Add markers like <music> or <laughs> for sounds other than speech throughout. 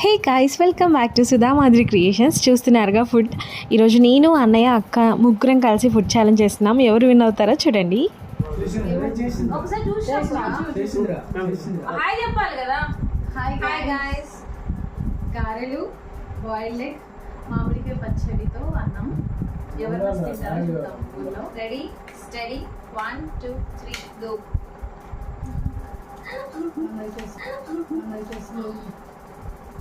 Hey guys welcome back to Sudha Madhuri creations చూస్తున్నారుగా food ఈరోజు నేను అన్నయ్య అక్క ముగ్గురం కలిసి ఫుడ్ ఛాలెంజ్ చేస్తున్నాం. ఎవరు విన్ అవుతారో చూడండి. మామిడికాయ పచ్చడితో అన్నం. ఎవరు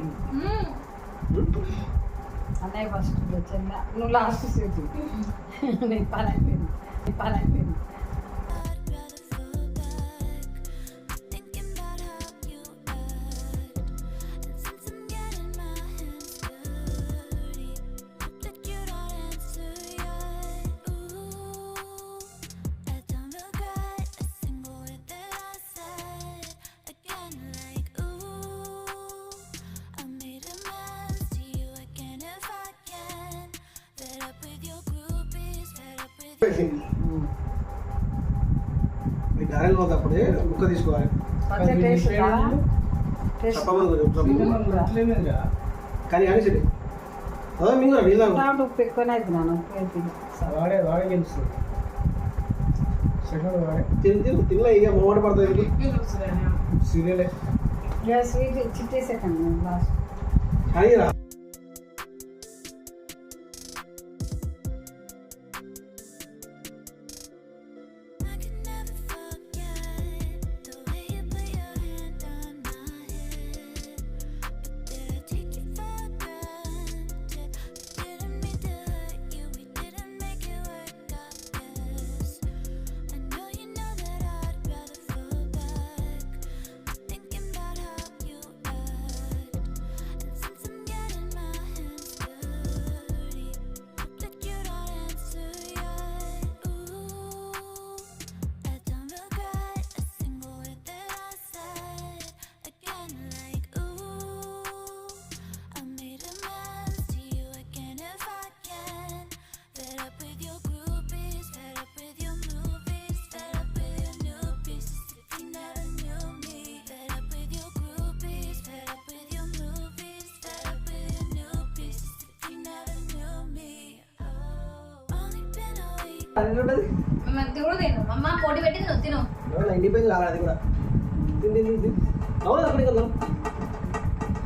Hmm. అన్నయ్య ఫస్ట్ నువ్వు లాస్ట్ సీట్ hmm. <laughs> నీ పని అయిపోయింది. నీ పని ధరలు పోతే ముక్క తీసుకోవాలి. కానీ కానీ సరే. అదే మేము కూడా వీళ్ళ ఉప్పు ఎక్కువనే అవుతున్నాను వాడే వాడే గెలుస్తుంది. సెకండ్ వాడే. తిని తిని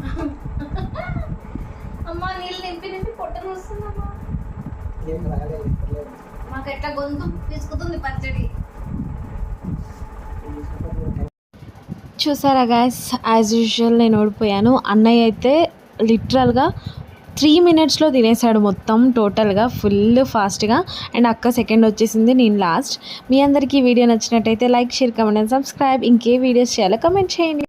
<laughs> చూసారా గాయస్ యాజ్ యూజువల్ నేను ఓడిపోయాను. అన్నయ్య అయితే లిటరల్గా త్రీ మినిట్స్లో తినేసాడు మొత్తం టోటల్గా ఫుల్ ఫాస్ట్గా. అండ్ అక్క సెకండ్ వచ్చేసింది నేను లాస్ట్. మీ అందరికీ వీడియో నచ్చినట్టయితే like share comment and subscribe. ఇంకే వీడియోస్ చేయాలో కమెంట్ చేయండి.